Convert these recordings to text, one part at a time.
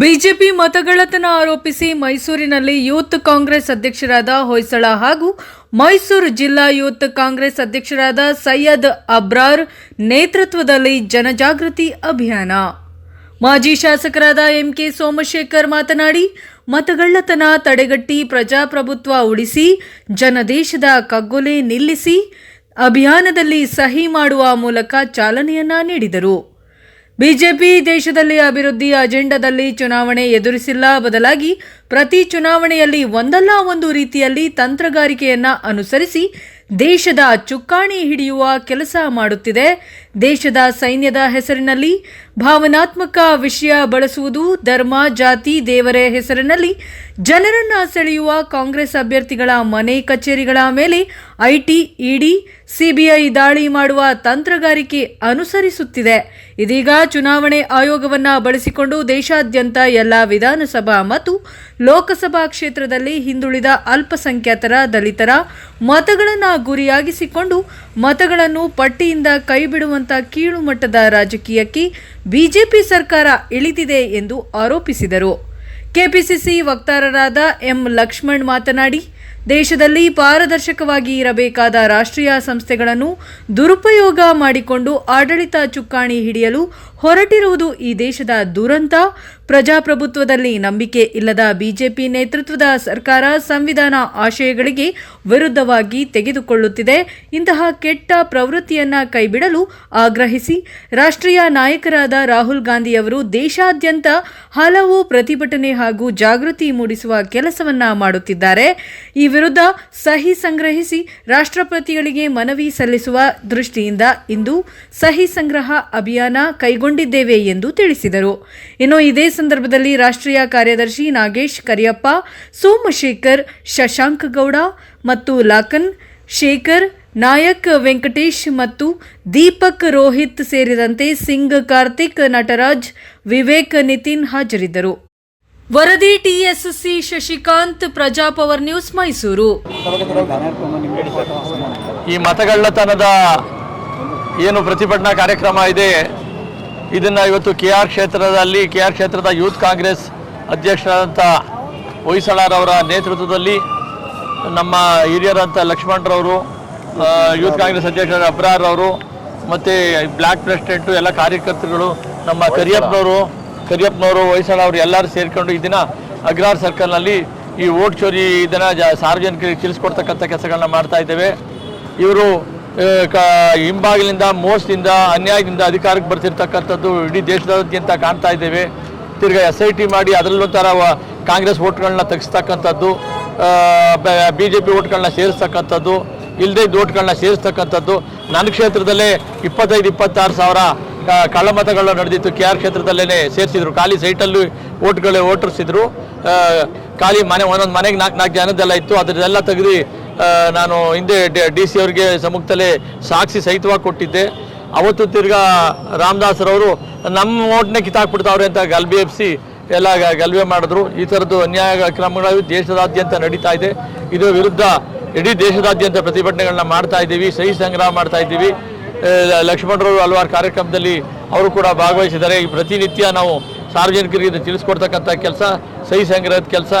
BJP ಮತಗಳತನ ಆರೋಪಿಸಿ ಮೈಸೂರಿನಲ್ಲಿ youth Congress ಅಧ್ಯಕ್ಷರಾದ ಹೊಯ್ಸಳ ಹಾಗೂ ಮೈಸೂರು ಜಿಲ್ಲಾ ಯೂತ್ ಕಾಂಗ್ರೆಸ್ ಅಧ್ಯಕ್ಷರಾದ ಸೈಯದ್ ಅಬ್ರಾರ್ ನೇತೃತ್ವದಲ್ಲಿ ಜನಜಾಗೃತಿ ಅಭಿಯಾನ. ಮಾಜಿ ಶಾಸಕರಾದ ಎಂಕೆ ಸೋಮಶೇಖರ್ ಮಾತನಾಡಿ, ಮತಗಳ್ಳತನ ತಡೆಗಟ್ಟಿ ಪ್ರಜಾಪ್ರಭುತ್ವ ಉಳಿಸಿ, ಜನದೇಶದ ಕಗ್ಗೊಲೆ ನಿಲ್ಲಿಸಿ, ಅಭಿಯಾನದಲ್ಲಿ ಸಹಿ ಮಾಡುವ ಮೂಲಕ ಚಾಲನೆಯನ್ನ ನೀಡಿದರು. ಬಿಜೆಪಿ ದೇಶದಲ್ಲಿ ಅಭಿವೃದ್ಧಿ ಅಜೆಂಡಾದಲ್ಲಿ ಚುನಾವಣೆ ಎದುರಿಸಿಲ್ಲ. ಬದಲಾಗಿ ಪ್ರತಿ ಚುನಾವಣೆಯಲ್ಲಿ ಒಂದಲ್ಲ ಒಂದು ರೀತಿಯಲ್ಲಿ ತಂತ್ರಗಾರಿಕೆಯನ್ನ ಅನುಸರಿಸಿ ದೇಶದ ಚುಕ್ಕಾಣಿ ಹಿಡಿಯುವ ಕೆಲಸ ಮಾಡುತ್ತಿದೆ. ದೇಶದ ಸೈನ್ಯದ ಹೆಸರಿನಲ್ಲಿ ಭಾವನಾತ್ಮಕ ವಿಷಯ ಬಳಸುವುದು ಧರ್ಮ, ಜಾತಿ, ದೇವರ ಹೆಸರಿನಲ್ಲಿ ಜನರನ್ನು ಸೆಳೆಯುವ ಕಾಂಗ್ರೆಸ್ ಅಭ್ಯರ್ಥಿಗಳ ಮನೆ ಕಚೇರಿಗಳ ಮೇಲೆ ಐಟಿ, ಇಡಿ, ಸಿಬಿಐ ದಾಳಿ ಮಾಡುವ ತಂತ್ರಗಾರಿಕೆ ಅನುಸರಿಸುತ್ತಿದೆ. ಇದೀಗ ಚುನಾವಣೆ ಆಯೋಗವನ್ನು ಬಳಸಿಕೊಂಡು ದೇಶಾದ್ಯಂತ ಎಲ್ಲ ವಿಧಾನಸಭಾ ಮತ್ತು ಲೋಕಸಭಾ ಕ್ಷೇತ್ರದಲ್ಲಿ ಹಿಂದುಳಿದ ಅಲ್ಪಸಂಖ್ಯಾತರ ದಲಿತರ ಮತಗಳನ್ನು ಗುರಿಯಾಗಿಸಿಕೊಂಡು ಮತಗಳನ್ನು ಪಟ್ಟಿಯಿಂದ ಕೈಬಿಡುವಂತ ಕೀಳು ಮಟ್ಟದ ರಾಜಕೀಯಕ್ಕೆ ಬಿಜೆಪಿ ಸರ್ಕಾರ ಇಳಿದಿದೆ ಎಂದು ಆರೋಪಿಸಿದರು. ಕೆಪಿಸಿಸಿ ವಕ್ತಾರರಾದ ಎಂ ಲಕ್ಷ್ಮಣ್ ಮಾತನಾಡಿ, ದೇಶದಲ್ಲಿ ಪಾರದರ್ಶಕವಾಗಿ ಇರಬೇಕಾದ ರಾಷ್ಟ್ರೀಯ ಸಂಸ್ಥೆಗಳನ್ನು ದುರುಪಯೋಗ ಮಾಡಿಕೊಂಡು ಆಡಳಿತ ಚುಕ್ಕಾಣಿ ಹಿಡಿಯಲು ಹೊರಟಿರುವುದು ಈ ದೇಶದ ದುರಂತ. ಪ್ರಜಾಪ್ರಭುತ್ವದಲ್ಲಿ ನಂಬಿಕೆ ಇಲ್ಲದ ಬಿಜೆಪಿ ನೇತೃತ್ವದ ಸರ್ಕಾರ ಸಂವಿಧಾನ ಆಶಯಗಳಿಗೆ ವಿರುದ್ಧವಾಗಿ ತೆಗೆದುಕೊಳ್ಳುತ್ತಿದೆ. ಇಂತಹ ಕೆಟ್ಟ ಪ್ರವೃತ್ತಿಯನ್ನ ಕೈಬಿಡಲು ಆಗ್ರಹಿಸಿ ರಾಷ್ಟ್ರೀಯ ನಾಯಕರಾದ ರಾಹುಲ್ ಗಾಂಧಿಯವರು ದೇಶಾದ್ಯಂತ ಹಲವು ಪ್ರತಿಭಟನೆ ಹಾಗೂ ಜಾಗೃತಿ ಮೂಡಿಸುವ ಕೆಲಸವನ್ನ ಮಾಡುತ್ತಿದ್ದಾರೆ. ಈ ವಿರುದ್ಧ ಸಹಿ ಸಂಗ್ರಹಿಸಿ ರಾಷ್ಟ್ರಪತಿಗಳಿಗೆ ಮನವಿ ಸಲ್ಲಿಸುವ ದೃಷ್ಟಿಯಿಂದ ಇಂದು ಸಹಿ ಸಂಗ್ರಹ ಅಭಿಯಾನ ಕೈಗೊಂಡಿದ್ದೇವೆ ಎಂದು ತಿಳಿಸಿದರು. ಇನ್ನು ಇದೇ ಸಂದರ್ಭದಲ್ಲಿ ರಾಷ್ಟ್ರೀಯ ಕಾರ್ಯದರ್ಶಿ ನಾಗೇಶ್ ಕರಿಯಪ್ಪ, ಸೋಮಶೇಖರ್ ಶಶಾಂಕ್ ಗೌಡ ಮತ್ತು ಲಾಕನ್ ಶೇಖರ್, ನಾಯಕ್ ವೆಂಕಟೇಶ್ ಮತ್ತು ದೀಪಕ್ ರೋಹಿತ್ ಸೇರಿದಂತೆ ಸಿಂಗ್ ಕಾರ್ತಿಕ್ ನಟರಾಜ್, ವಿವೇಕ್ ನಿತಿನ್ ಹಾಜರಿದ್ದರು. ವರದಿ ಟಿಎಸ್ಸಿ ಶಶಿಕಾಂತ್ ಪ್ರಜಾಪವರ್ ನ್ಯೂಸ್ ಮೈಸೂರು. ಈ ಮತಗಳ್ಳತನದ ಏನು ಪ್ರತಿಭಟನಾ ಕಾರ್ಯಕ್ರಮ ಇದೆ ಇದನ್ನು ಇವತ್ತು ಕೆ ಆರ್ ಕ್ಷೇತ್ರದಲ್ಲಿ ಕೆ ಆರ್ ಕ್ಷೇತ್ರದ ಯೂತ್ ಕಾಂಗ್ರೆಸ್ ಅಧ್ಯಕ್ಷರಾದಂಥ ಹೊಯ್ಸಳರವರ ನೇತೃತ್ವದಲ್ಲಿ ನಮ್ಮ ಹಿರಿಯರಂಥ ಲಕ್ಷ್ಮಣರವರು ಯೂತ್ ಕಾಂಗ್ರೆಸ್ ಅಧ್ಯಕ್ಷರ ಅಬ್ರಾರವರು ಮತ್ತು ಬ್ಲ್ಯಾಕ್ ಪ್ರೆಸಿಡೆಂಟು ಎಲ್ಲ ಕಾರ್ಯಕರ್ತರುಗಳು ನಮ್ಮ ಕರಿಯಪ್ಪನವರು ಕರಿಯಪ್ಪನವರು ಹೊಯ್ಸಳ ಅವರು ಎಲ್ಲರೂ ಸೇರಿಕೊಂಡು ಈ ದಿನ ಅಗ್ರಾರ್ ಸರ್ಕಲ್ನಲ್ಲಿ ಈ ಓಟ್ ಚೋರಿ ಇದನ್ನು ಜ ಸಾರ್ವಜನಿಕರಿಗೆ ತಿಳಿಸ್ಕೊಡ್ತಕ್ಕಂಥ ಕೆಲಸಗಳನ್ನ ಮಾಡ್ತಾ ಇದ್ದೇವೆ. ಇವರು ಹಿಂಬಾಗಿಲಿಂದ ಮೋಸದಿಂದ ಅನ್ಯಾಯದಿಂದ ಅಧಿಕಾರಕ್ಕೆ ಬರ್ತಿರ್ತಕ್ಕಂಥದ್ದು ಇಡೀ ದೇಶದಾದ್ಯಂತ ಕಾಣ್ತಾ ಇದ್ದೇವೆ. ತಿರ್ಗಾ ಎಸ್ ಐ ಟಿ ಮಾಡಿ ಅದರಲ್ಲೊಂಥರ ಕಾಂಗ್ರೆಸ್ ಓಟ್ಗಳನ್ನ ತೆಗೆಸ್ತಕ್ಕಂಥದ್ದು ಬಿ ಜೆ ಪಿ ಓಟ್ಗಳನ್ನ ಸೇರಿಸ್ತಕ್ಕಂಥದ್ದು ಇಲ್ಲದೇ ಇದ್ದ ಓಟ್ಗಳನ್ನ ಸೇರಿಸ್ತಕ್ಕಂಥದ್ದು. ನನ್ನ ಕ್ಷೇತ್ರದಲ್ಲೇ ಇಪ್ಪತ್ತೈದು, ಇಪ್ಪತ್ತಾರು ಸಾವಿರ ಕಳ್ಳಮತಗಳು ನಡೆದಿತ್ತು. ಕೆ ಆರ್ ಕ್ಷೇತ್ರದಲ್ಲೇ ಸೇರಿಸಿದ್ರು. ಖಾಲಿ ಸೈಟಲ್ಲೂ ಓಟ್ಗಳು ಓಟರ್ಸಿದ್ರು ಖಾಲಿ ಮನೆ, ಒಂದೊಂದು ಮನೆಗೆ ನಾಲ್ಕು ನಾಲ್ಕು ಜನದ್ದೆಲ್ಲ ಇತ್ತು. ಅದರದೆಲ್ಲ ತೆಗೆದು ನಾನು ಹಿಂದೆ ಡಿ ಸಿ ಅವರಿಗೆ ಸಮ್ಮುಖದಲ್ಲೇ ಸಾಕ್ಷಿ ಸಹಿತವಾಗಿ ಕೊಟ್ಟಿದ್ದೆ. ಅವತ್ತು ತಿರ್ಗಾ ರಾಮದಾಸರವರು ನಮ್ಮ ಓಟ್ನೇ ಕಿತ್ತಾಕ್ಬಿಡ್ತಾವ್ರೆ ಅಂತ ಗಲ್ಬೆ ಎಬ್ಸಿ ಎಲ್ಲ ಗಲ್ಬೆ ಮಾಡಿದ್ರು. ಈ ಥರದ್ದು ಅನ್ಯಾಯ ಕ್ರಮಗಳು ದೇಶದಾದ್ಯಂತ ನಡೀತಾ ಇದೆ. ಇದರ ವಿರುದ್ಧ ಇಡೀ ದೇಶದಾದ್ಯಂತ ಪ್ರತಿಭಟನೆಗಳನ್ನ ಮಾಡ್ತಾ ಇದ್ದೀವಿ. ಸಹಿ ಸಂಗ್ರಹ ಮಾಡ್ತಾ ಇದ್ದೀವಿ. ಲಕ್ಷ್ಮಣರವರು ಹಲವಾರು ಕಾರ್ಯಕ್ರಮದಲ್ಲಿ ಅವರು ಕೂಡ ಭಾಗವಹಿಸಿದ್ದಾರೆ. ಈ ಪ್ರತಿನಿತ್ಯ ನಾವು ಸಾರ್ವಜನಿಕರಿಗೆ ತಿಳಿಸ್ಕೊಡ್ತಕ್ಕಂಥ ಕೆಲಸ, ಸಹಿ ಸಂಗ್ರಹದ ಕೆಲಸ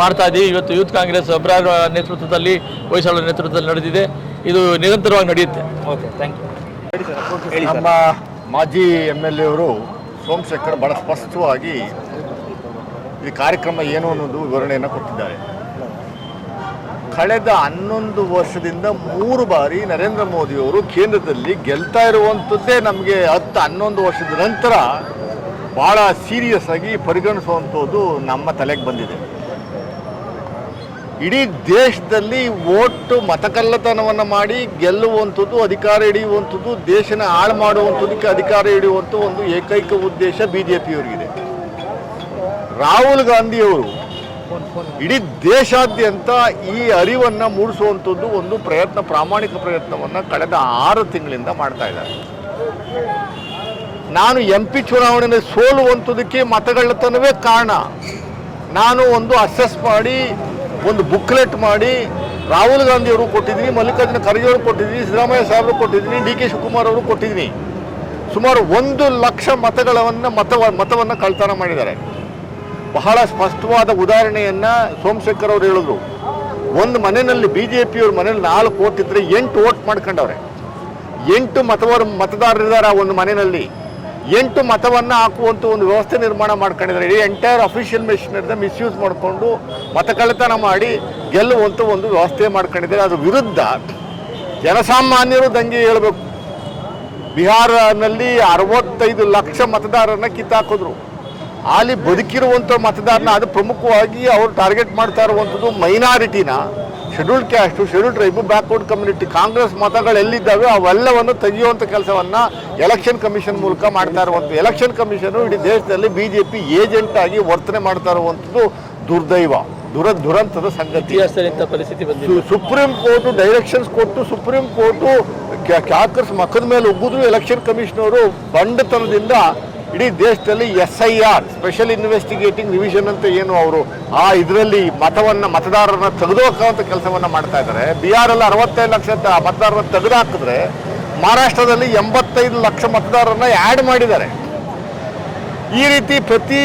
ಮಾಡ್ತಾ ಇದ್ದೀವಿ ಇವತ್ತು ಯೂತ್ ಕಾಂಗ್ರೆಸ್ ಅಬ್ರಾರ್ ನೇತೃತ್ವದಲ್ಲಿ ಹೊಯ್ಸಳ ನೇತೃತ್ವದಲ್ಲಿ ನಡೆದಿದೆ. ಇದು ನಿರಂತರವಾಗಿ ನಡೆಯುತ್ತೆ. ನಮ್ಮ ಮಾಜಿ ಎಂ ಎಲ್ ಎ ಅವರು ಸೋಮಶೇಖರ್ ಬಹಳ ಸ್ಪಷ್ಟವಾಗಿ ಈ ಕಾರ್ಯಕ್ರಮ ಏನು ಅನ್ನೋದು ವಿವರಣೆಯನ್ನು ಕೊಟ್ಟಿದ್ದಾರೆ. ಕಳೆದ ಹನ್ನೊಂದು ವರ್ಷದಿಂದ ಮೂರು ಬಾರಿ ನರೇಂದ್ರ ಮೋದಿಯವರು ಕೇಂದ್ರದಲ್ಲಿ ಗೆಲ್ತಾ ಇರುವಂಥದ್ದೇ ನಮಗೆ ಹತ್ತು ಹನ್ನೊಂದು ವರ್ಷದ ನಂತರ ಭಾಳ ಸೀರಿಯಸ್ ಆಗಿ ಪರಿಗಣಿಸುವಂಥದ್ದು ನಮ್ಮ ತಲೆಗೆ ಬಂದಿದೆ. ಇಡೀ ದೇಶದಲ್ಲಿ ಓಟು ಮತಕಳ್ಳತನವನ್ನು ಮಾಡಿ ಗೆಲ್ಲುವಂಥದ್ದು ಅಧಿಕಾರ ಹಿಡಿಯುವಂಥದ್ದು, ದೇಶನ ಹಾಳು ಮಾಡುವಂಥದ್ದಕ್ಕೆ ಅಧಿಕಾರ ಹಿಡಿಯುವಂಥ ಒಂದು ಏಕೈಕ ಉದ್ದೇಶ ಬಿ ಜೆ ಪಿಯವರಿಗಿದೆ ರಾಹುಲ್ ಗಾಂಧಿಯವರು ಇಡೀ ದೇಶಾದ್ಯಂತ ಈ ಅರಿವನ್ನು ಮೂಡಿಸುವಂಥದ್ದು ಒಂದು ಪ್ರಯತ್ನ, ಪ್ರಾಮಾಣಿಕ ಪ್ರಯತ್ನವನ್ನು ಕಳೆದ ಆರು ತಿಂಗಳಿಂದ ಮಾಡ್ತಾ ಇದ್ದಾರೆ. ನಾನು ಎಂ ಪಿ ಚುನಾವಣೆಯಲ್ಲಿ ಸೋಲುವಂಥದಕ್ಕೆ ಮತಗಳ್ಳತನವೇ ಕಾರಣ. ನಾನು ಒಂದು ಅಸೆಸ್ ಮಾಡಿ ಒಂದು ಬುಕ್ಲೆಟ್ ಮಾಡಿ ರಾಹುಲ್ ಗಾಂಧಿ ಅವರು ಕೊಟ್ಟಿದ್ದೀನಿ, ಮಲ್ಲಿಕಾರ್ಜುನ ಖರ್ಗೆ ಅವರು ಕೊಟ್ಟಿದ್ದೀನಿ, ಸಿದ್ದರಾಮಯ್ಯ ಸಾಹೇಬರು ಕೊಟ್ಟಿದ್ದೀನಿ, ಡಿ ಕೆ ಶಿವಕುಮಾರ್ ಅವರು ಕೊಟ್ಟಿದ್ದೀನಿ. ಸುಮಾರು ಒಂದು ಲಕ್ಷ ಮತಗಳನ್ನು ಮತ ಮತವನ್ನು ಕಳ್ತನ ಮಾಡಿದ್ದಾರೆ. ಬಹಳ ಸ್ಪಷ್ಟವಾದ ಉದಾಹರಣೆಯನ್ನು ಸೋಮಶೇಖರ್ ಅವರು ಹೇಳಿದ್ರು. ಒಂದು ಮನೆಯಲ್ಲಿ ಬಿ ಜೆ ಪಿಯವ್ರ ಮನೇಲಿ ನಾಲ್ಕು ಓಟ್ ಇದ್ದರೆ ಎಂಟು ಓಟ್ ಮಾಡ್ಕೊಂಡವ್ರೆ. ಎಂಟು ಮತವರು, ಮತದಾರರಿದ್ದಾರೆ ಆ ಒಂದು ಮನೆಯಲ್ಲಿ. ಎಂಟು ಮತವನ್ನು ಹಾಕುವಂಥ ಒಂದು ವ್ಯವಸ್ಥೆ ನಿರ್ಮಾಣ ಮಾಡ್ಕೊಂಡಿದ್ದಾರೆ. ಇಡೀ ಎಂಟೈರ್ ಅಫಿಷಿಯಲ್ ಮೆಷಿನರಿನ ಮಿಸ್ಯೂಸ್ ಮಾಡಿಕೊಂಡು ಮತಕಳ್ಳತನ ಮಾಡಿ ಗೆಲ್ಲುವಂಥ ಒಂದು ವ್ಯವಸ್ಥೆ ಮಾಡ್ಕೊಂಡಿದ್ದಾರೆ. ಅದ್ರ ವಿರುದ್ಧ ಜನಸಾಮಾನ್ಯರು ದಂಗೆ ಹೇಳಬೇಕು. ಬಿಹಾರನಲ್ಲಿ ಅರವತ್ತೈದು ಲಕ್ಷ ಮತದಾರರನ್ನ ಕಿತ್ತಾಕಿದ್ರು. ಅಲ್ಲಿ ಬದುಕಿರುವಂಥ ಮತದಾರನ ಅದು ಪ್ರಮುಖವಾಗಿ ಅವರು ಟಾರ್ಗೆಟ್ ಮಾಡ್ತಾ ಇರುವಂಥದ್ದು ಮೈನಾರಿಟಿನ scheduled caste scheduled tribe backward community Congress ಮತಗಳು ಎಲ್ಲಿದ್ದಾವೆ ಅವೆಲ್ಲವನ್ನು ತೆಗೆಯುವಂಥ ಕೆಲಸವನ್ನು ಎಲೆಕ್ಷನ್ ಕಮಿಷನ್ ಮೂಲಕ ಮಾಡ್ತಾ ಇರುವಂಥ ಎಲೆಕ್ಷನ್ ಕಮಿಷನು ಇಡೀ ದೇಶದಲ್ಲಿ ಬಿ ಜೆ ಪಿ ಏಜೆಂಟ್ ಆಗಿ ವರ್ತನೆ ಮಾಡ್ತಾ ಇರುವಂಥದ್ದು ದುರ್ದೈವ ದುರ ದುರಂತದ ಸಂಗತಿ ಪರಿಸ್ಥಿತಿ ಬಂದಿದೆ. ಸುಪ್ರೀಂ ಕೋರ್ಟ್ ಡೈರೆಕ್ಷನ್ಸ್ ಕೊಟ್ಟು ಸುಪ್ರೀಂ ಕೋರ್ಟು ಕ್ಯಾಕರ್ಸ್ ಮಕ್ಕದ ಮೇಲೆ ಉಗ್ಗಿದ್ರು ಎಲೆಕ್ಷನ್ ಕಮಿಷನರು ಬಂಡತನದಿಂದ ಇಡೀ ದೇಶದಲ್ಲಿ S I R special investigating revision ಅಂತ ಏನು ಅವರು ಆ ಇದರಲ್ಲಿ ಮತವನ್ನು ಮತದಾರರನ್ನ ತೆಗೆದುಹಾಕುವಂಥ ಕೆಲಸವನ್ನ ಮಾಡ್ತಾ ಇದ್ದಾರೆ. ಬಿಹಾರಲ್ಲಿ ಅರವತ್ತೈದು ಲಕ್ಷ ಮತದಾರರನ್ನ ತೆಗೆದು ಹಾಕಿದ್ರೆ ಮಹಾರಾಷ್ಟ್ರದಲ್ಲಿ ಎಂಬತ್ತೈದು ಲಕ್ಷ ಮತದಾರರನ್ನ ಆ್ಯಡ್ ಮಾಡಿದ್ದಾರೆ. ಈ ರೀತಿ ಪ್ರತಿ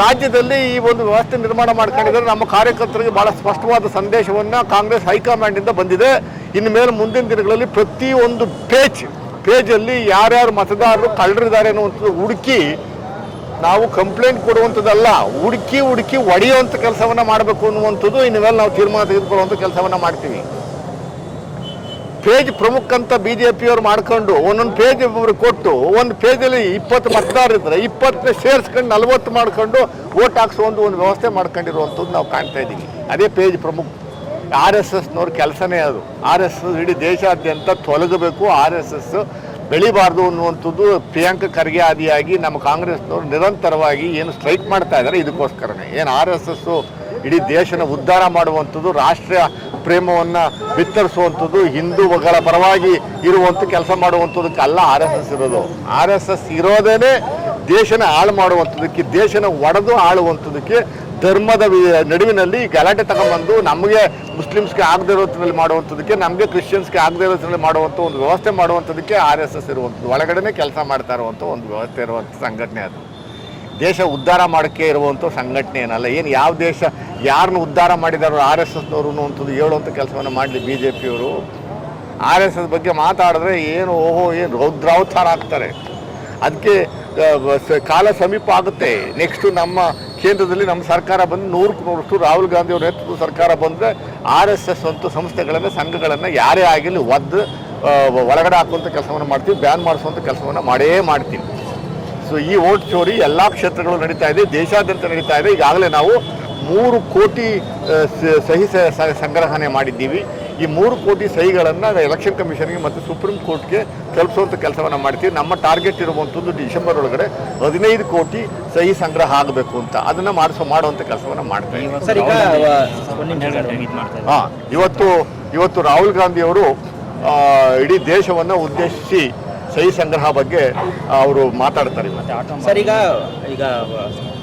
ರಾಜ್ಯದಲ್ಲಿ ಈ ಒಂದು ವ್ಯವಸ್ಥೆ ನಿರ್ಮಾಣ ಮಾಡ್ಕೊಂಡಿದ್ದಾರೆ. ನಮ್ಮ ಕಾರ್ಯಕರ್ತರಿಗೆ ಬಹಳ ಸ್ಪಷ್ಟವಾದ ಸಂದೇಶವನ್ನ ಕಾಂಗ್ರೆಸ್ ಹೈಕಮಾಂಡ್ ಇಂದ ಬಂದಿದೆ. ಇನ್ನು ಮೇಲೆ ಮುಂದಿನ ದಿನಗಳಲ್ಲಿ ಪ್ರತಿ ಒಂದು ಪೇಜ್ ಪೇಜಲ್ಲಿ ಯಾರ್ಯಾರು ಮತದಾರರು ಕಳ್ಳರಿದ್ದಾರೆ ಅನ್ನುವಂಥದ್ದು ಹುಡುಕಿ ನಾವು ಕಂಪ್ಲೇಂಟ್ ಕೊಡುವಂಥದ್ದಲ್ಲ, ಹುಡುಕಿ ಹುಡುಕಿ ಒಡೆಯುವಂಥ ಕೆಲಸವನ್ನ ಮಾಡಬೇಕು ಅನ್ನುವಂಥದ್ದು ಇನ್ನು ಮೇಲೆ ನಾವು ತೀರ್ಮಾನ ತೆಗೆದುಕೊಳ್ಳುವಂಥ ಕೆಲಸವನ್ನ ಮಾಡ್ತೀವಿ. ಪೇಜ್ ಪ್ರಮುಖ ಅಂತ ಬಿ ಜೆ ಪಿಯವ್ರು ಮಾಡ್ಕೊಂಡು ಒಂದೊಂದು ಪೇಜ್ ಒಬ್ಬರು ಕೊಟ್ಟು ಒಂದು ಪೇಜಲ್ಲಿ ಇಪ್ಪತ್ತು ಮತದಾರ ಇದ್ರೆ ಇಪ್ಪತ್ತನೇ ಸೇರಿಸ್ಕೊಂಡು ನಲ್ವತ್ತು ಮಾಡ್ಕೊಂಡು ಓಟ್ ಹಾಕ್ಸುವಂಥ ಒಂದು ವ್ಯವಸ್ಥೆ ಮಾಡ್ಕೊಂಡಿರುವಂಥದ್ದು ನಾವು ಕಾಣ್ತಾ ಇದ್ದೀವಿ. ಅದೇ ಪೇಜ್ ಪ್ರಮುಖ. ಆರ್ ಎಸ್ ಎಸ್ನವ್ರ ಕೆಲಸನೇ ಅದು. ಆರ್ ಎಸ್ ಎಸ್ ಇಡೀ ದೇಶಾದ್ಯಂತ ತೊಲಗಬೇಕು, ಆರ್ ಎಸ್ ಎಸ್ ಬೆಳಿಬಾರ್ದು ಅನ್ನುವಂಥದ್ದು ಪ್ರಿಯಾಂಕ ಖರ್ಗೆ ಆದಿಯಾಗಿ ನಮ್ಮ ಕಾಂಗ್ರೆಸ್ನವ್ರು ನಿರಂತರವಾಗಿ ಏನು ಸ್ಟ್ರೈಕ್ ಮಾಡ್ತಾ ಇದ್ದಾರೆ ಇದಕ್ಕೋಸ್ಕರನೇ. ಏನು ಆರ್ ಎಸ್ ಎಸ್ಸು ಇಡೀ ದೇಶನ ಉದ್ಧಾರ ಮಾಡುವಂಥದ್ದು, ರಾಷ್ಟ್ರೀಯ ಪ್ರೇಮವನ್ನು ಬಿತ್ತರಿಸುವಂಥದ್ದು, ಹಿಂದೂಗಳ ಪರವಾಗಿ ಇರುವಂಥ ಕೆಲಸ ಮಾಡುವಂಥದ್ದಕ್ಕೆ ಅಲ್ಲ ಆರ್ ಎಸ್ ಎಸ್ ಇರೋದು. ಆರ್ ಎಸ್ ಎಸ್ ಇರೋದೇನೆ ದೇಶನ ಹಾಳು ಮಾಡುವಂಥದ್ದಕ್ಕೆ, ದೇಶನ ಒಡೆದು ಆಳುವಂಥದ್ದಕ್ಕೆ ಧರ್ಮದ ನಡುವಿನಲ್ಲಿ ಗಲಾಟೆ ತಗೊಂಡ್ಬಂದು ನಮಗೆ ಮುಸ್ಲಿಮ್ಸ್ಗೆ ಆಗದೇ ಇರೋದ್ರಲ್ಲಿ ಮಾಡುವಂಥದ್ದಕ್ಕೆ, ನಮಗೆ ಕ್ರಿಶ್ಚಿಯನ್ಸ್ಗೆ ಆಗದೇ ಇರೋದ್ರಲ್ಲಿ ಮಾಡುವಂಥ ಒಂದು ವ್ಯವಸ್ಥೆ ಮಾಡುವಂಥದ್ದಕ್ಕೆ ಆರ್ ಎಸ್ ಎಸ್ ಇರುವಂಥದ್ದು. ಒಳಗಡೆ ಕೆಲಸ ಮಾಡ್ತಾ ಇರುವಂಥ ಒಂದು ವ್ಯವಸ್ಥೆ ಇರುವಂಥ ಸಂಘಟನೆ ಅದು. ದೇಶ ಉದ್ಧಾರ ಮಾಡೋಕ್ಕೆ ಇರುವಂಥ ಸಂಘಟನೆ ಏನಲ್ಲ, ಏನು ಯಾವ ದೇಶ ಯಾರನ್ನು ಉದ್ಧಾರ ಮಾಡಿದಾರೋ ಆರ್ ಎಸ್ ಎಸ್ನವರು ಅನ್ನುವಂಥದ್ದು ಹೇಳುವಂಥ ಕೆಲಸವನ್ನು ಮಾಡಲಿ ಬಿ ಜೆ ಪಿಯವರು. ಆರ್ ಎಸ್ ಎಸ್ ಬಗ್ಗೆ ಮಾತಾಡಿದ್ರೆ ಏನು, ಓಹೋ, ಏನು ರೌದ್ರಾವತಾರ ಆಗ್ತಾರೆ. ಅದಕ್ಕೆ ಕಾಲ ಸಮೀಪ ಆಗುತ್ತೆ. ನೆಕ್ಸ್ಟು ನಮ್ಮ ಕೇಂದ್ರದಲ್ಲಿ ನಮ್ಮ ಸರ್ಕಾರ ಬಂದು ನೂರಕ್ಕೆ ನೂರಷ್ಟು ರಾಹುಲ್ ಗಾಂಧಿ ಅವರ ನೇತೃತ್ವದ ಸರ್ಕಾರ ಬಂದರೆ ಆರ್ ಎಸ್ ಎಸ್ ಅಂತ ಸಂಸ್ಥೆಗಳನ್ನು, ಸಂಘಗಳನ್ನು ಯಾರೇ ಆಗಿರಲಿ ಒದ್ದು ಒಳಗಡೆ ಹಾಕುವಂಥ ಕೆಲಸವನ್ನು ಮಾಡ್ತೀವಿ, ಬ್ಯಾನ್ ಮಾಡಿಸುವಂಥ ಕೆಲಸವನ್ನು ಮಾಡೇ ಮಾಡ್ತೀವಿ. ಸೊ ಈ ಓಟ್ ಚೋರಿ ಎಲ್ಲ ಕ್ಷೇತ್ರಗಳು ನಡೀತಾ ಇದೆ, ದೇಶಾದ್ಯಂತ ನಡೀತಾ ಇದೆ. ಈಗಾಗಲೇ ನಾವು ಮೂರು ಕೋಟಿ ಸಹಿ ಸಂಗ್ರಹಣೆ ಮಾಡಿದ್ದೀವಿ. ಈ ಮೂರು ಕೋಟಿ ಸಹಿಗಳನ್ನು ಎಲೆಕ್ಷನ್ ಕಮಿಷನ್ಗೆ ಮತ್ತು ಸುಪ್ರೀಂ ಕೋರ್ಟ್ಗೆ ತಲುಪಿಸುವಂಥ ಕೆಲಸವನ್ನು ಮಾಡ್ತೀವಿ. ನಮ್ಮ ಟಾರ್ಗೆಟ್ ಇರುವಂಥದ್ದು ಡಿಸೆಂಬರ್ ಒಳಗಡೆ ಹದಿನೈದು ಕೋಟಿ ಸಹಿ ಸಂಗ್ರಹ ಆಗಬೇಕು ಅಂತ. ಅದನ್ನು ಮಾಡಿಸೋ ಮಾಡುವಂಥ ಕೆಲಸವನ್ನು ಮಾಡ್ತೀವಿ. ಹಾಂ ಇವತ್ತು ಇವತ್ತು ರಾಹುಲ್ ಗಾಂಧಿ ಅವರು ಆ, ಇಡೀ ದೇಶವನ್ನು ಉದ್ದೇಶಿಸಿ ಸಹಿ ಸಂಗ್ರಹ ಬಗ್ಗೆ ಅವರು ಮಾತಾಡ್ತಾರೆ ಸರ್ ಈಗ ಈಗ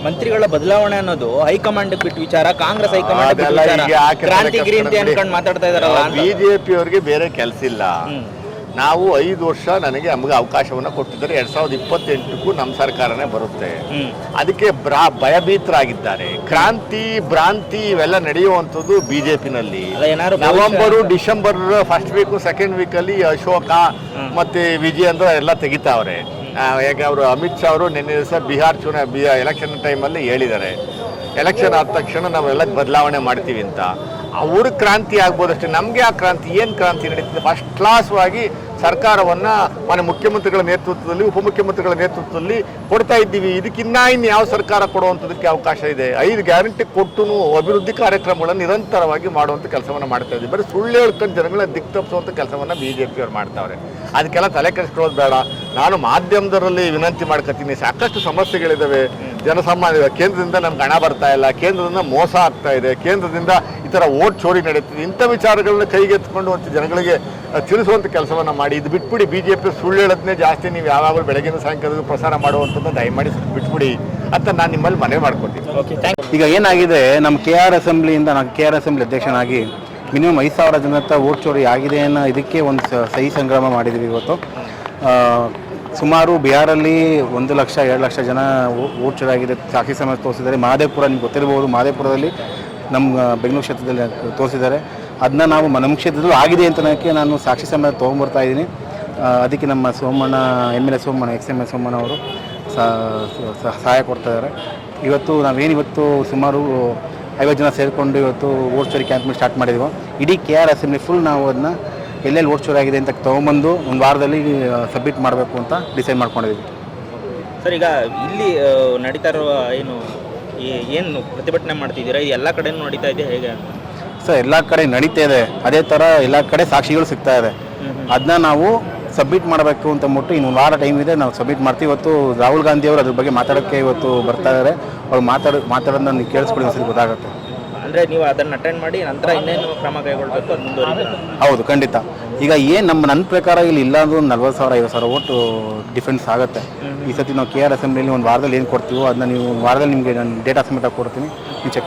ಮಂತ್ರಿಗಳ ಬದಲಾವಣೆ ಅನ್ನೋದು ಹೈಕಮಾಂಡ್ ಬಿಟ್ಟು ವಿಚಾರ ಕಾಂಗ್ರೆಸ್ ಹೈಕಮಾಂಡ್ ಅದೆಲ್ಲ ಈಗ ಯಾಕೆ ತಲೆ ಕ್ರಾಂತಿ ಗಿರಿಂತಿ ಅನ್ಕೊಂಡು ಮಾತಾಡ್ತಾ ಇದಾರಲ್ಲ ಅಂತ. ಬಿಜೆಪಿ ಅವರಿಗೆ ಬೇರೆ ಕೆಲಸ ಇಲ್ಲ. ನಾವು ಐದು ವರ್ಷ ನನಗೆ ನಮಗೆ ಅವಕಾಶವನ್ನು ಕೊಟ್ಟಿದ್ದಾರೆ. ಎರಡ್ ಸಾವಿರದ ಇಪ್ಪತ್ತೆಂಟಕ್ಕೂ ನಮ್ಮ ಸರ್ಕಾರನೇ ಬರುತ್ತೆ. ಹ್ಮ್. ಅದಕ್ಕೆ ಬ್ರಾ ಭಯಭೀತರಾಗಿದ್ದಾರೆ. ಕ್ರಾಂತಿ ಭ್ರಾಂತಿ ಇವೆಲ್ಲ ನಡೆಯುವಂಥದ್ದು ಬಿಜೆಪಿನಲ್ಲಿ. ಅಲ್ಲ, ಏನಾದ್ರು November December first week second ವೀಕಲ್ಲಿ ಅಶೋಕ ಮತ್ತೆ ವಿಜಯೇಂದ್ರ ಎಲ್ಲ ತೆಗಿತಾವ್ರೆ. ಯಾಕೆ ಅವರು ಅಮಿತ್ ಶಾ ಅವರು ನಿನ್ನೆ ದಿವಸ ಬಿಹಾರ್ ಚುನಾ, ಬಿ ಎಲೆಕ್ಷನ್ ಟೈಮಲ್ಲಿ ಹೇಳಿದ್ದಾರೆ. ಎಲೆಕ್ಷನ್ ಆದ ತಕ್ಷಣ ನಾವೆಲ್ಲ ಬದಲಾವಣೆ ಮಾಡ್ತೀವಿ ಅಂತ. ಅವರು ಕ್ರಾಂತಿ ಆಗ್ಬೋದಷ್ಟೇ. ನಮಗೆ ಆ ಕ್ರಾಂತಿ, ಏನು ಕ್ರಾಂತಿ ನಡೀತಿದೆ? ಫಸ್ಟ್ ಕ್ಲಾಸ್ವಾಗಿ ಸರ್ಕಾರವನ್ನು ಮನೆ ಮುಖ್ಯಮಂತ್ರಿಗಳ ನೇತೃತ್ವದಲ್ಲಿ, ಉಪಮುಖ್ಯಮಂತ್ರಿಗಳ ನೇತೃತ್ವದಲ್ಲಿ ಕೊಡ್ತಾ ಇದ್ದೀವಿ. ಇದಕ್ಕಿನ್ನ ಇನ್ನು ಯಾವ ಸರ್ಕಾರ ಕೊಡುವಂಥದಕ್ಕೆ ಅವಕಾಶ ಇದೆ? ಐದು ಗ್ಯಾರಂಟಿ ಕೊಟ್ಟು ಅಭಿವೃದ್ಧಿ ಕಾರ್ಯಕ್ರಮಗಳನ್ನು ನಿರಂತರವಾಗಿ ಮಾಡುವಂಥ ಕೆಲಸವನ್ನು ಮಾಡ್ತಾ ಇದ್ದೀವಿ. ಬರೀ ಸುಳ್ಳು ಹೇಳ್ಕೊಂಡು ಜನಗಳನ್ನ ದಿಕ್ ತಪ್ಪಿಸುವಂಥ ಕೆಲಸವನ್ನು ಬಿ ಜೆ ಪಿಯವ್ರು ಮಾಡ್ತಾವ್ರೆ. ಅದಕ್ಕೆಲ್ಲ ತಲೆ ಕೆಡಿಸ್ಕೊಳ್ಳೋದು ಬೇಡ. ನಾನು ಮಾಧ್ಯಮದರಲ್ಲಿ ವಿನಂತಿ ಮಾಡ್ಕೊತೀನಿ. ಸಾಕಷ್ಟು ಸಮಸ್ಯೆಗಳಿದ್ದಾವೆ ಜನಸಾಮಾನ್ಯ ಕೇಂದ್ರದಿಂದ ನಮ್ಗೆ ಹಣ ಬರ್ತಾ ಇಲ್ಲ ಕೇಂದ್ರದಿಂದ ಮೋಸ ಆಗ್ತಾ ಇದೆ ಕೇಂದ್ರದಿಂದ ಈ ಥರ ಓಟ್ ಚೋರಿ ನಡೀತಿದೆ ಇಂಥ ವಿಚಾರಗಳನ್ನ ಕೈಗೆತ್ಕೊಂಡು ಅಂತ ಜನಗಳಿಗೆ ತಿಳಿಸುವಂಥ ಕೆಲಸವನ್ನು ಮಾಡಿ. ಇದು ಬಿಟ್ಬಿಡಿ ಬಿ ಜೆ ಪಿ ಸುಳ್ಳು ಹೇಳೋದನ್ನೇ ಜಾಸ್ತಿ ನೀವು ಯಾವಾಗಲೂ ಬೆಳಗಿನ ಸಾಯಂಕಾಲದ ಪ್ರಸಾರ ಮಾಡುವಂಥದ್ದು ದಯಮಾಡಿ ಬಿಟ್ಬಿಡಿ ಅಂತ ನಾನು ನಿಮ್ಮಲ್ಲಿ ಮನವಿ ಮಾಡ್ಕೊತೀನಿ. ಓಕೆ ಥ್ಯಾಂಕ್ ಈಗ ಏನಾಗಿದೆ ನಮ್ಮ ಕೆ ಆರ್ ಅಸೆಂಬ್ಲಿಯಿಂದ ನಾನು ಕೆ ಆರ್ ಅಸೆಂಬ್ಲಿ ಅಧ್ಯಕ್ಷನಾಗಿ ಮಿನಿಮಮ್ ಐದು ಸಾವಿರ ಜನ ಹತ್ರ ವೋಟ್ ಚೋರಿ ಆಗಿದೆ ಅನ್ನೋ ಇದಕ್ಕೆ ಒಂದು ಸಹಿ ಸಂಗ್ರಹ ಮಾಡಿದ್ದೀವಿ ಇವತ್ತು. ಆ, ಸುಮಾರು ಬಿಹಾರಲ್ಲಿ ಒಂದು ಲಕ್ಷ, ಎರಡು ಲಕ್ಷ ಜನ ವೋಟ್ ಆಗಿದೆ ಸಾಕ್ಷಿ ಸಮಾಜ ತೋರಿಸಿದ್ದಾರೆ. ಮಹದೇವಪುರ ನಿಮ್ಗೆ ಗೊತ್ತಿರಬಹುದು ಮಹದೇವಪುರದಲ್ಲಿ ನಮ್ಮ ಬೆಂಗಳೂರು ಕ್ಷೇತ್ರದಲ್ಲಿ ತೋರಿಸಿದ್ದಾರೆ. ಅದನ್ನ ನಾವು ನಮ್ಮ ಕ್ಷೇತ್ರದಲ್ಲೂ ಆಗಿದೆ ಅಂತ ಅನ್ನೋಕ್ಕೆ ನಾನು ಸಾಕ್ಷಿ ಸಮಾಜ ತೊಗೊಂಬರ್ತಾ ಇದ್ದೀನಿ. ಅದಕ್ಕೆ ನಮ್ಮ Somanna M L A Somanna, ex M L Somanna ಅವರು ಸಹಾಯ ಕೊಡ್ತಾ ಇದ್ದಾರೆ. ಇವತ್ತು ನಾವೇನು ಇವತ್ತು ಸುಮಾರು ಐವತ್ತು ಜನ ಸೇರಿಕೊಂಡು ಇವತ್ತು ವೋಟ್ ಕ್ಯಾಂಪ್ ಸ್ಟಾರ್ಟ್ ಮಾಡಿದ್ವಿ, ಇಡೀ ಕೆ ಆರ್ ಅಸೆಂಬ್ಲಿ ಫುಲ್ ನಾವು ಅದನ್ನ ಎಲ್ಲೆಲ್ಲಿ ಶುರು ಆಗಿದೆ ಅಂತ ತೊಗೊಂಬಂದು ಒಂದು ವಾರದಲ್ಲಿ ಸಬ್ಮಿಟ್ ಮಾಡಬೇಕು ಅಂತ ಡಿಸೈಡ್ ಮಾಡ್ಕೊಂಡಿದ್ವಿ. ಸರ್ ಈಗ ಇಲ್ಲಿ ಆ, ನಡೀತಾ ಇರುವ ಏನು ಈ- ಏನು ಪ್ರತಿಭಟನೆ ಮಾಡ್ತಿದ್ದೀರಾ? ಈ ಎಲ್ಲ ಕಡೆನೂ ನಡೀತಾ ಇದೆ ಹೇಗೆ ಸರ್ ಎಲ್ಲ ಕಡೆ ನಡೀತಾ ಇದೆ. ಅದೇ ಥರ ಎಲ್ಲ ಕಡೆ ಸಾಕ್ಷಿಗಳು ಸಿಗ್ತಾ ಇದೆ. ಅದನ್ನ ನಾವು ಸಬ್ಮಿಟ್ ಮಾಡಬೇಕು ಅಂತ ಮುಟ್ಟು ಇನ್ನೊಂದು ವಾರ ಟೈಮ್ ಇದೆ ನಾವು ಸಬ್ಮಿಟ್ ಮಾಡ್ತೀವಿ. ಇವತ್ತು ರಾಹುಲ್ ಗಾಂಧಿ ಅವರು ಅದ್ರ ಬಗ್ಗೆ ಮಾತಾಡೋಕ್ಕೆ ಇವತ್ತು ಬರ್ತಾ ಇದ್ದಾರೆ ಅವ್ರು ಮಾತಾಡ ಮಾತಾಡೋದನ್ನ ನೀವು ಕೇಳಿಸ್ಕೊಳ್ಳಿ ಒಂದ್ಸರಿ ಗೊತ್ತಾಗುತ್ತೆ. ಅಂದರೆ ನೀವು ಅದನ್ನ ಅಟೆಂಡ್ ಮಾಡಿ ನಂತರ ಇನ್ನೇನು ಕ್ರಮ ಕೈಗೊಳ್ಳಬೇಕು ಅದು ಮುಂದುವರಿಬೇಕು ಹೌದು, ಖಂಡಿತ. ಈಗ ಏನು ನಮ್ಮ ನನ್ನ ಪ್ರಕಾರ ಇಲ್ಲಿ ಇಲ್ಲ ಅಂದ್ರೆ ನಲ್ವತ್ತು ಸಾವಿರ, ಐವತ್ತು ಸಾವಿರ ಓಟು ಡಿಫ್ರೆನ್ಸ್ ಆಗುತ್ತೆ. ಈ ಸತಿ ನಾವು ಕೆ ಆರ್ ಅಸೆಂಬ್ಲಿಲಿ ಒಂದು ವಾರದಲ್ಲಿ ಏನು ಕೊಡ್ತೀವೋ ಅದನ್ನ ನೀವು ವಾರದಲ್ಲಿ ನಿಮಗೆ ನಾನು ಡೇಟಾ ಸಮೇತ ಕೊಡ್ತೀನಿ. ನೀವು ಚೆಕ್